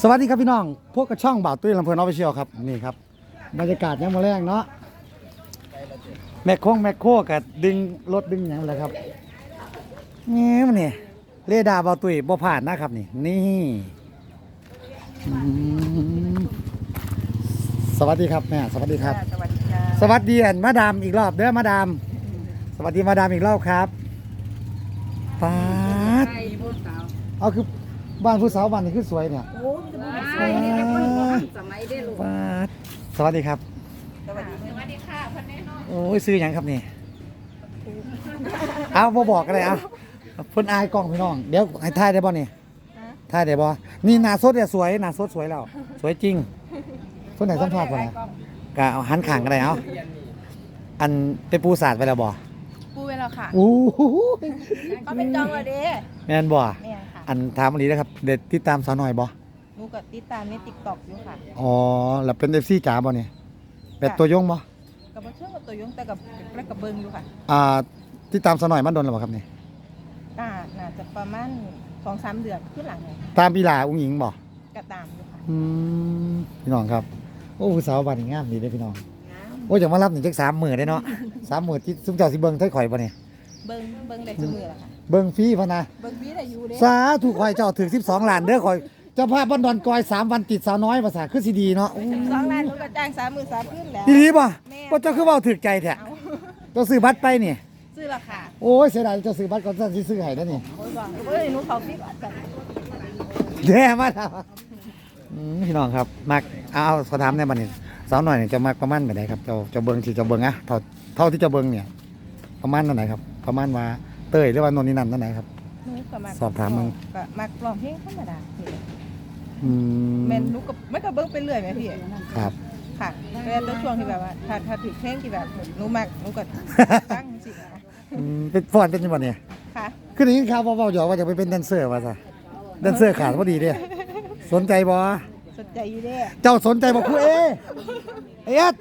สวัสดีครับพี่น้อง พวกกระช่องบ่าวตุ้ยลำเพลินออฟฟิเชียลครับนี่ครับบรรยากาศยังมาแรงเนาะแมคโคงแมคโคกับดึงรถดึงอย่างไรครับนี่มันนี่เรดาร์บ่าวตุ้ยบ่ผ่านนะครับนี่นี่อืมสวัสดีครับแม่สวัสดีครับ สวัสดีค่ะสวัสดีอันมาดามอีกรอบเด้อมาดามสวัสดีมาดามอีกรอบครับปาด ใช่ผู้สาวเอาคือบ้านผู้สาวบ้านนี้คือสวยเนี่ย สมัยได้ลูกปาดสวัสดีครับ สวัสดีสวัสดีค่ะพันแน่นอนโอ้ยซื้อหยังครับนี่เอาบ่บอกกันเลยเอาเพิ่นอายกล้องพี่น้อง เดี๋ยวให้ถ่ายได้บ่นี่ถ่ายได้บ่นี่หน้าสดเนี่ยสวยหน้าสดสวยแล้ว สวยจริงเพิ่นไหนสัมภาษณ์บ่นะก็เอาหันข้างกันได้เอาอันเป็นปูสาดไปแล้วบ่ปูเวลาค่ะ อู้หูเขาเป็นจองเลยเด้แม่นบ่แม่ค่ะ อันถามอันนี้นะครับเด็ดติดตามสาวหน่อยบ่ หนูกับติดตามในติ๊กต็อกอยู่ค่ะ อ๋อแล้วเป็น FC จ๋าบ่นี่เป็นตัวยงบ่กับมาช่วยกับตัวยงแต่กับและกับเบิงอยู่ค่ะอ่าติดตามสาวหน่อยมันโดนแล้วบ่ครับนี่น่าน่าจะประมาณสองสามเดือนขึ้นหลังเลยตามอีหลาอุ้งหญิงบ่กระตามอยู่ค่ะอืมพี่น้องครับโอ้ผู้สาวบ้านนี้งามดีเด้อพี่น้องโอ้ยจะมารับหนึ่งจักสามหมื่นได้เนาะสามหมื่นที่ซุมเจ้าสิเบิ่งไทยข่อยบ่เนี่ยเบิงเบิงได้ชั่วมือละค่ะเบิ่งฟรีพะนะเบิงพี่ได้อยู่เด้สาธุข่อยเจ้าถึง12ล้านเด้อข่อย เจ้าภาพบ้านดอนกอยสามวันติดสาวน้อยภาษาคือสิดีเนาะสองล้านหนูก็จ้างสามหมื่นสามขึ้นแล้ว ดีดีป่ะแม่ ว่าเจ้าคือเว้าถึกใจแท้เอาเจ้าซื้อบัตรไปนี่ ซื้อละค่ะโอ้ยเสียดายเจ้าซื้อบัตรก่อนสิซื้อให้เด้อนี่โอ้ยบอกเอ้ยหนูเขาพี่ก่อนจ้ะแย่มากครับอืมพี่น้องครับมักเอาเอาขอถามในบัดนี้สาวหน่อยนี่จะมักประมาณแบบไหนครับเจ้าเจ้าเบิ่งที่เจ้าเบิ่งอะเท่าเท่าที่เจ้าเบิ่งเนี่ยประมาณเท่าไหนครับประมาณว่าเต้ยหรือว่าโนนนี่นั่นเท่าไหนครับ หนูก็มักสอบถามมึง ก็มักร้องเพลงธรรมดานี่แหละ อืมแม่นหนูก็ไม่ก็เบิ่งไปเรื่อยแม่พี่ครับ ค่ะแต่แต่ช่วงที่แบบว่า ถ้าถ้าถือเพลงที่แบบหนูมักหนูก็ตั้งสินะอืมเป็นฟอนเป็นจังหวะเนี่ยค่ะคือได้ยินข่าวว่าเว้าหยอกว่าจะไปเป็นแดนเซอร์ว่าซะแดนเซอร์ขาดพอดีเด้สนใจบ่สนใจอยู่เด้เจ้าสนใจบ่ครูเอเอ็ด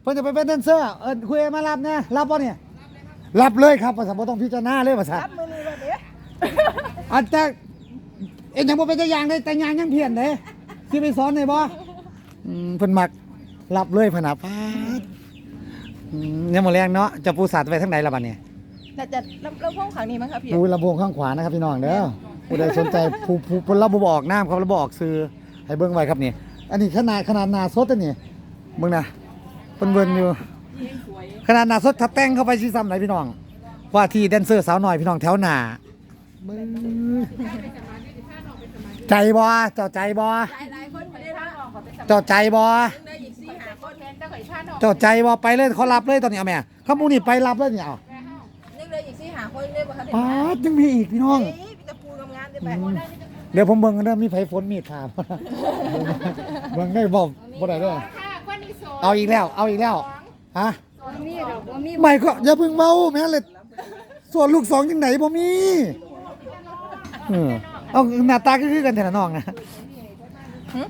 เพิ่นจะไปเป็นแดนเซอร์เอิ้นครูเอมารับนะรับบ่เนี่ยรับเลยครับว่าซะบ่ต้องพิจารณาเลยว่าซะรับมือนี้ว่าเด้อันแต่ เอ็นยังบ่เป็นตัวอย่างเลยแต่ยางยังเพี้ยนเด้สิไปสอนได้บ่อืมเพิ่นมักรับเลยพะนะปาดอืมยังบ่แรงเนาะจะปูสัตว์ไปทางใดล่ะบัดนี้น่าจะลำลำโพงขังนี้มั้งคะพี่ดูลำโพงข้างขวานะครับพี่น้องเด้อผู้ใดสนใจผู้ผู้ผู้เราบ่บอกน้ำครับเราบอกซื้อให้เบิ่งไว้ครับนี่ อันนี้ขนาดขนาดหนาสดอันนี่เบิ่งนะเพิ่นเบิ่นอยู่ ขนาดหนาสดถ้าแต่งเข้าไปสิซ้ำไหนพี่น้อง ว่าที่แดนเซอร์สาวหน่อยพี่น้องแถวหน้าเบิ่ง ใจบ่เจ้าใจบ่หลายคนไม่ได้ท่าออกขอไปเจ้าใจบ่ได้อีกสี่หาคนแทนจะข่อยท่าออกเจ้าใจบ่ไปเลยเขารับเลยตอนนี้เอาแม่เขามูนี่ไปรับเลยเนี่ยเอานึกเลยอีกสี่หาคนได้บ่คะเด็กป๊าดยังมีอีกพี่น้อง เฮ้ยมีแตะปูงามๆได้ไปเดี๋ยวผมเบิ่งกันเด้อมีไผฝนมีดถามเบิ่งได้บ่บ่ได้เด้อเอาอีกแล้ว เอาอีกแล้วฮะมีดอกบ่มีไม่ก็อย่าเพิ่งเมาแม่นเลยส่วนลูกสองจังไหนบ่มีเออ เอาหน้าตาก็คือกันแต่ละน้องนะ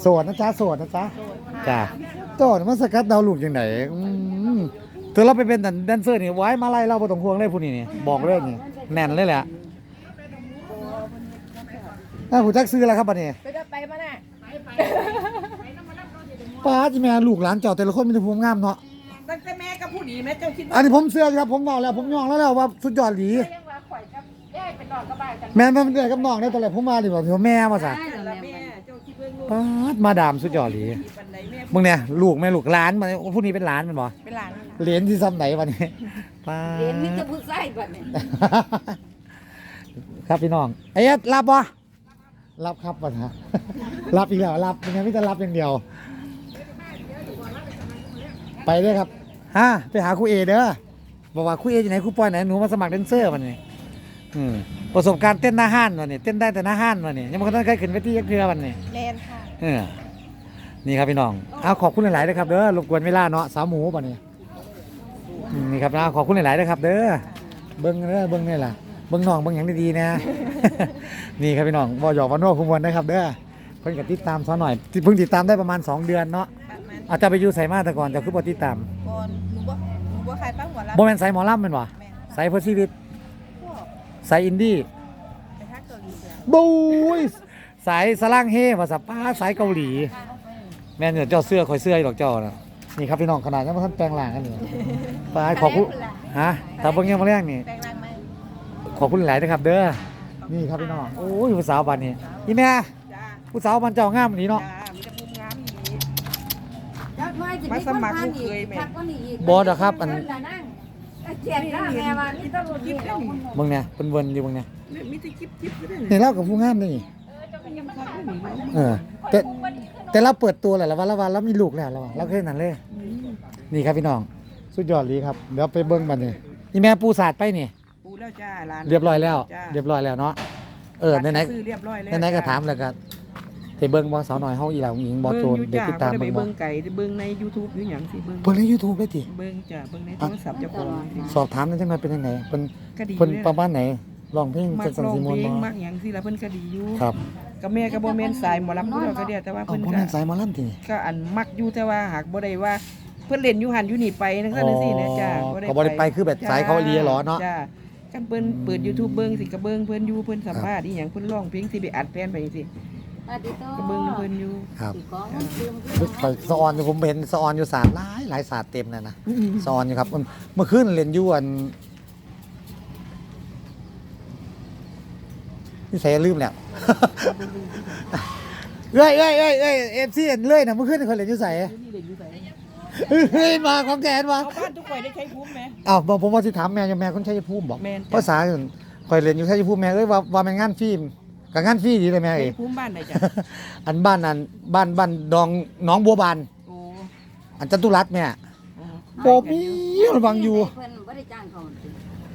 โสดนะจ๊ะโสดนะจ๊ะจ้ะโสดมันสกัดดาวลูกจังไหนอืมเธอเราไปเป็นแดนเซอร์นี่ไว้มาไล่เราบ่ต้องห่วงเลยผู้นี้นี่บอกเลยนี่แน่นเลยแหละถ้าหูจักซื้อแล้วครับบัดนี้ไปจะไปมาน่ะป้าจิแม่ลูกหลานเจ้าแต่ละคนมีแต่ภูมิงามเนาะตั้งแต่แม่กับผู้ดีแม่เจ้าคิดอันนี้ผมเสื้อครับผมบอกแล้วผมยองแล้วแล้วว่าสุดยอดหลี นดอกกระบายกันแม่นมันเดือดกับน้องได้ตอนแรกผมมาดิบอกว่าแม่มาซะแม่ เจ้าคิดเบิ่งลูกป้าดมาดามสุดยอดหลีปันใดแม่มึงเนี่ยลูกแม่ลูกหลานมันผู้นี้เป็นหลานมันบ่เป็นหลานเหรียญที่ซ้ำไหนวะนี่ป้าดเรียนมิตรผู้ใส่บัดนี้ครับพี่น้องไอ้ยัดรับบ่รับครับปัญหารับอีกแล้วรับเป็นไงไม่จะรับอย่างเดียว ไปเลยครับฮะไปหาครูเอเด้อบอกว่าครูเออยู่ไหนครูปอยไหนหนูมาสมัครแดนเซอร์วันนี้ อืมประสบการณ์เต้นหน้าห้านวันนี้เต้นได้แต่หน้าห้านวันนี้ยังไม่เคยขึ้นเวทียักเทือวันนี้แมนค่ะเออนี่ครับพี่น้องเอาขอบคุณหลายๆนะครับเด้อรบกวนเวลาเนาะสาวหมูป่ะนี่อืมนี่ครับนะขอบคุณหลายๆนะครับเด้อเบิ้งเด้อเบิ้งนี่ล่ะเบิ้งน้องเบิ้งอย่างดีๆนะ นี่ครับพี่น้องบอหยอกวันโน้คุ้มวันนะครับเด้อเพิ่นก็ติดตามซะหน่อยที่เพิ่งติดตามได้ประมาณ 2 เดือนเนาะประมาณอาจจะไปอยู่ไสมาแต่ก่อนจะคือบ่ติดตามก่อนหนูบ่หนูบ่ใครปั้งหัวละบ่แม่นไสหมอลำแม่นบ่แม่นไสเพื่อชีวิต พวกไสอินดี้ไปทักเกาหลีเสียบูยสายสล่างเฮภาษาป้าสายเกาหลี แม่นเนี่ยเจ้าเสื้อคอยเสื้ออยู่ดอกเจ้านะนี่ครับพี่น้องขนาดยังไม่ทันแปลงร่างกันเลยป้าขอบคุณฮะตาเบิ้งยังมาแรกนี่ แปลงร่างไหมขอบคุณหลายนะครับ เด้อ นี่ครับพี่น้อง โอ้ยผู้สาวบ้านนี้อีแม่จ้าผู้สาวบ้านเจ้างามนี้เนาะ จ้ามีแต่ภูมิงามอย่างนี้ มาสมัครลูกเคยไหมบอดอะครับอัน เจียนหน้าแม่ว่านี่ต้องรุ่นนี้เราคนเบิ่งเนี่ยเป็นเวินอยู่เบิ่งเนี่ยมีแต่กิ๊บกิ๊บก็ได้นี่เล่ากับผู้งามนี่เออแต่แต่เราเปิดตัวแหละแล้วว่าแล้วว่าเรามีลูกแล้วแล้วว่าเราเคยนั่นเลยนี่ครับพี่น้อง สุดยอดเลยครับเดี๋ยวไปเบิ้งบันนี่นี่แม่ปูศาสตร์ไปนี่ ปูแล้วจ้าร้าน เรียบร้อยแล้ว จ้าเรียบร้อยแล้วเนาะเออไหนซื้อเรียบร้อยแล้วๆไหนๆก็ถามแล้วก็ ไปเบิ้งบ่สาวน้อยเฮาอีหลาหญิงบ่โจนเดี๋ยวติดตามเบิ่เบิ้งงอยู่บ่จ้าบ่ได้ไปเบิ่งไก่เบิ่งใน YouTube หรือหยังสิเบิ่งเบิ่งใน YouTube ได้ติเบิ่งจ้าเบิ่งในโทรศัพท์เจ้าของสิสอบถามนั่นจังไดเป็นจังไดเพิ่นก็ดีเพิ่นเลยประมาณไหนร้องเพลงมัจักงซั่นร้องสิมวนเพลบ่งมักหยังสิล่ะเพิ่นก็ดีอยู่ครับกับแม่ก็บ่แม่นสายหมอลำผู้เดียวก็เดียวแต่ว่าเอาเพิ่นบ่ก็แม่นสายหมอลำติก็อันมักอยู่แต่ว่าหากบ่ได้ว่าเพิ่นเล่นอยู่หันอยู่นี่ไปนั่นก็นั่นสินะจ้าอ๋อก็บ่ได้ไปคือแบบสายเขาเลียเหรอเนาะจ้ากันเพิ่นเปิด YouTube เบิ่งสิก็เบิ่งเพิ่นอยู่เพิ่นสัมภาษณ์อีหยังเพิ่นร้องเพลงสิไปอัดแผ่นไปจังซี่ อาทิตย์ก็เบิ่งเพิ่นอยู่ครับของลืมไปสะออนอยู่ผมเห็นสะออนอยู่ศาสตร์หลายหลายศาสตร์เต็มเลยนะสะออนอยู่ครับมันเมื่อคืนเล่นอยู่อันนี่ใส่ลืมแล้ว เอ้ยเอ้ยเอ้ยเอ้ยเอฟซีเห็นเลยนะเมื่อคืนคนเล่นอยู่ใส่นี่เล่นอยู่ไสเฮ้ยมาของแกนมาเอาบ้านทุกข่อยได้ใช้ภูมิไหม อ้าวบอกผมว่าสิถามแม่ยังแม่คนชัยภูมิบอกแม่นจ้ะ ภาษาอื่นคอยเล่นอยู่ชัยภูมิแม่เอ้ยว่าว่าแม่นงานฟิล์ม กับงานฟรีดีเลยแม่ใช้เอ้ยภูมิบ้านไหนจ้ะอันบ้านนั้นบ้านบ้านดองหน้องบัวบาน โอ้อันจตุรัสแม่โอ้โปมีระวังอยู่เพิ่นบ่ได้จ้างเขา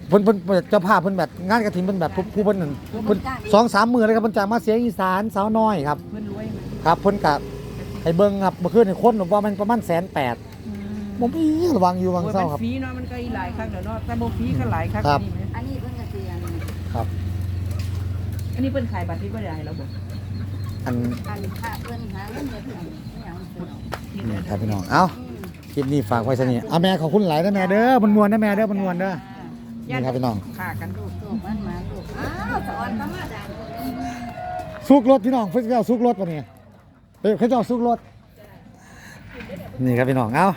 เพิ่นเพิ่นเพิ่นเจ้าภาพเพิ่นแบบงานกระถิ่นเพิ่นแบบผู้ผู้เพิ่นนั่นเพิ่นสองสามหมื่นเลยครับเพิ่นจ่ายมาเสียงอีสานสาวน้อยครับ เพิ่นรวยไหมครับเพิ่นกะให้เบิ่งครับเมื่อคืนนี่คนว่ามันประมาณแสนแปดบ่มีระวังอยู่วังโอ้ยเศร้ามันครับฟรีเนาะมันก็อีหลายครั้งแล้วเนาะแต่บ่ฟรีก็หลายครั้งครับ นี่แหม อันนี้เพิ่นก็สิอัน ครับ อั นนี้เพิ่นขายบัตรที่บ่ได้ให้เราบ่อันอันค่าเพิ่นหาเงินเดือนไม่หยังเพิ่นนี่ครับพี่น้องเอ้าคลิปนี้ฝากไว้ซะนี่เอาแม่ขอบคุณหลายนะแม่เด้อมันม่วนนะแม่เด้อมันม่วนเด้อนี่ครับพี่น้องค่ากันลูกโตมันมาลูกอ้าวสอนธรรมดาซุกรถพี่น้องเพิ่นจะเอาซุกรถปะเนี่ยเฮ้ยเขาจะเอาซุกรถนี่ครับพี่น้องเอ้า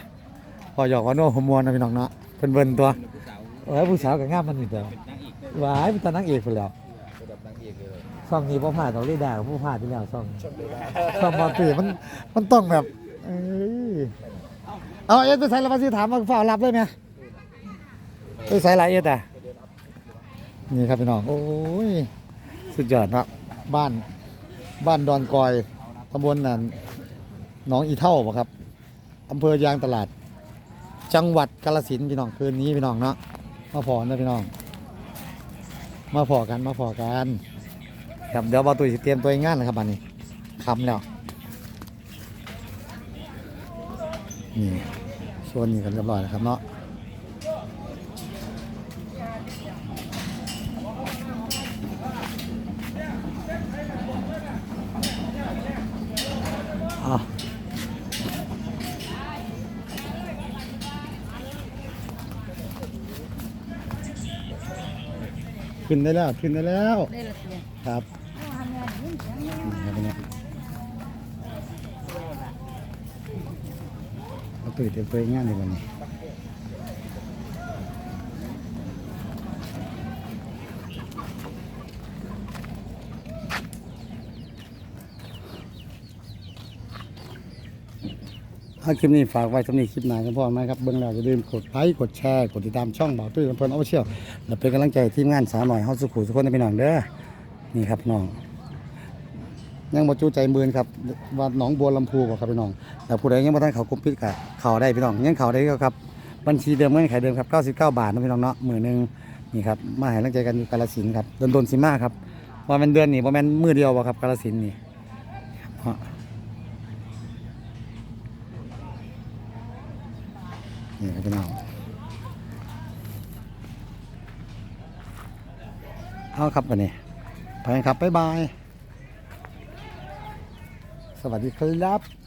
พอหยอกว่าโน่ผมม่วนนะพี่น้องเนาะเพิ่นเบิ่นตัวเอ้ยผู้สาวก็งามมันนี่เด้อหวายเป็นตานางเอกพุ่นแล้ว ซ่องนี้พ่อพลาดเราเล่ด่ากับพ่อพลาดที่แล้วซ่องซ่องบอลตีมันมันต้องแบบเอ้ยเอาเอ็ดไปใส่ละภาษีถามมาฝ่ารับเลยไหมไปใส่หลายเอ็ดอะนี่ครับพี่น้องโอ้ยสุดยอดครับบ้านบ้านดอนกอยตำบลนั่นหนองอีเท่าบ่ครับอำเภอยางตลาด จังหวัดกาฬสินธุ์พี่น้องคืนนี้พี่น้องเนาะมาพอนะพี่น้อง มาพอกันมาพอกัน ครับเดี๋ยวบอตุยสิเตรียมตัวเองงานนะครับบันนี้คำแล้วนี่ส่วนนี้กันเรียบร้อยแล้วครับเนาะอะขึ้นได้แล้ว ขึ้นได้แล้ว ได้ละเสียครับ เอาหาเงินเงินเสียงเงิน นี่ครับเนี่ยเอา ตื่นเตรียมตัวเองานดีกว่านี้ถ้าคลิปนี้ฝากไว้สำหรับคลิปหน้ากันพ่อไหมครับเบื้องแรกอย่าลืมกดไลค์กดแชร์กดติดตามช่องบ่าวตุ้ยลำเพลินออฟเชียลและเป็นกำลังใจทีมงานสาวหน่อยเฮาสุขุสุขคนในพี่น้องเด้อนี่ครับน้อง ยังบ่จูใจมือนครับว่าหนองบัวลำพูบ่ครับพี่น้องแต่ผู้ใดยังบ่ทันเขากลุ่มปิดก็เข้าได้พี่น้องยังเข้าได้ก็ครับ บัญชีเดิมเงื่อนไขเดิมครับ99 บาทนะพี่น้องเนาะมื้อหนึงนี่ครับมาให้กำลังใจกันอยู่กาฬสินครับโดนๆสิมาครับว่ามันเดือนนี้บ่แม่นมื้อเดียวบ่ครับกาฬสินนี่ฮะนี่ครับพี่น้องเอาครับวันนี้ไปครับบ๊ายบาย วัสดีครับ